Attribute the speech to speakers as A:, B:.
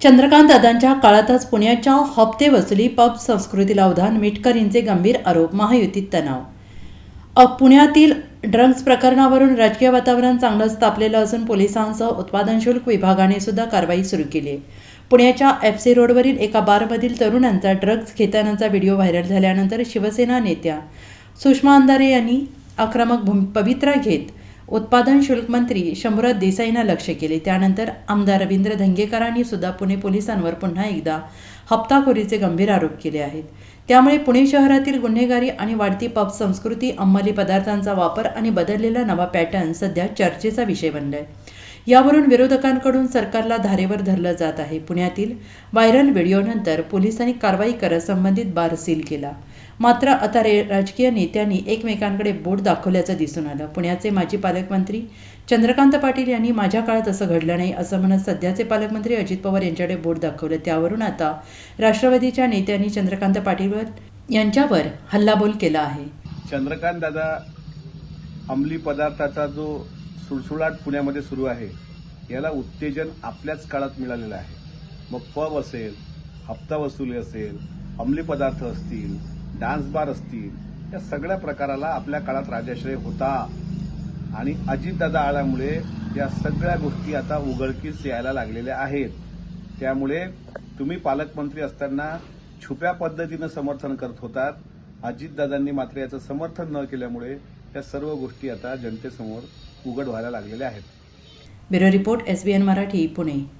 A: चंद्रकांत दादांच्या काळातच पुण्याच्या हप्ते वसुली पब संस्कृतीला उधाण मिटकरींचे गंभीर आरोप महायुतीत तणाव. पुण्यातील ड्रग्ज प्रकरणावरून राजकीय वातावरण चांगलंच तापलेलं असून पोलिसांसह उत्पादन शुल्क विभागाने सुद्धा कारवाई सुरू केली आहे. पुण्याच्या एफ सी रोडवरील एका बारमधील तरुणांचा ड्रग्ज घेतानाचा व्हिडिओ व्हायरल झाल्यानंतर शिवसेना नेत्या सुषमा अंधारे यांनी आक्रमक भूम पवित्रा घेत उत्पादन शुल्क मंत्री शंभूराज देसाईंना लक्ष केले. त्यानंतर आमदार रवींद्र धंगेकरांनी सुद्धा पुणे पोलिसांवर पुन्हा एकदा हप्ताखोरीचे गंभीर आरोप केले आहेत. त्यामुळे पुणे शहरातील गुन्हेगारी आणि वाढती पब संस्कृती अंमली पदार्थांचा वापर आणि बदललेला नवा पॅटर्न सध्या चर्चेचा विषय बनलाय. यावरून विरोधकांकडून सरकारला धारेवर धरलं जात आहे. पुण्यातील व्हायरल व्हिडिओनंतर पोलिसांनी कारवाई करत संबंधित बार सील केला. मात्र आता रे राजकीय नेत्यांनी एकमेकांकडे बोट दाखवल्याचं दिसून आलं. पुण्याचे माजी पालकमंत्री चंद्रकांत पाटील यांनी माझ्या काळात असं घडलं नाही असं म्हणत सध्याचे पालकमंत्री अजित पवार यांच्याकडे बोट दाखवलं. त्यावरून आता राष्ट्रवादीच्या नेत्यांनी चंद्रकांत पाटीलवर यांच्यावर हल्लाबोल केला आहे.
B: चंद्रकांत दादा अंमली पदार्थाचा जो सुळसुळाट पुण्यामध्ये सुरू आहे याला उत्तेजन आपल्याच काळात मिळालेलं आहे. मग पब असेल हप्ता वसुली असेल अंमली पदार्थ असतील डान्स बार असतील या सगळ्या प्रकाराला आपल्या काळात राजाश्रय होता. आणि अजितदादा आल्यामुळे या सगळ्या गोष्टी आता उघडकीस यायला लागलेल्या आहेत. त्यामुळे तुम्ही पालकमंत्री असताना छुप्या पद्धतीनं समर्थन करत होतात. अजितदादांनी मात्र याचं समर्थन न केल्यामुळे या सर्व गोष्टी आता जनतेसमोर उघड व्हायला लागलेल्या आहेत.
A: Bureau report S B N Marathi Pune.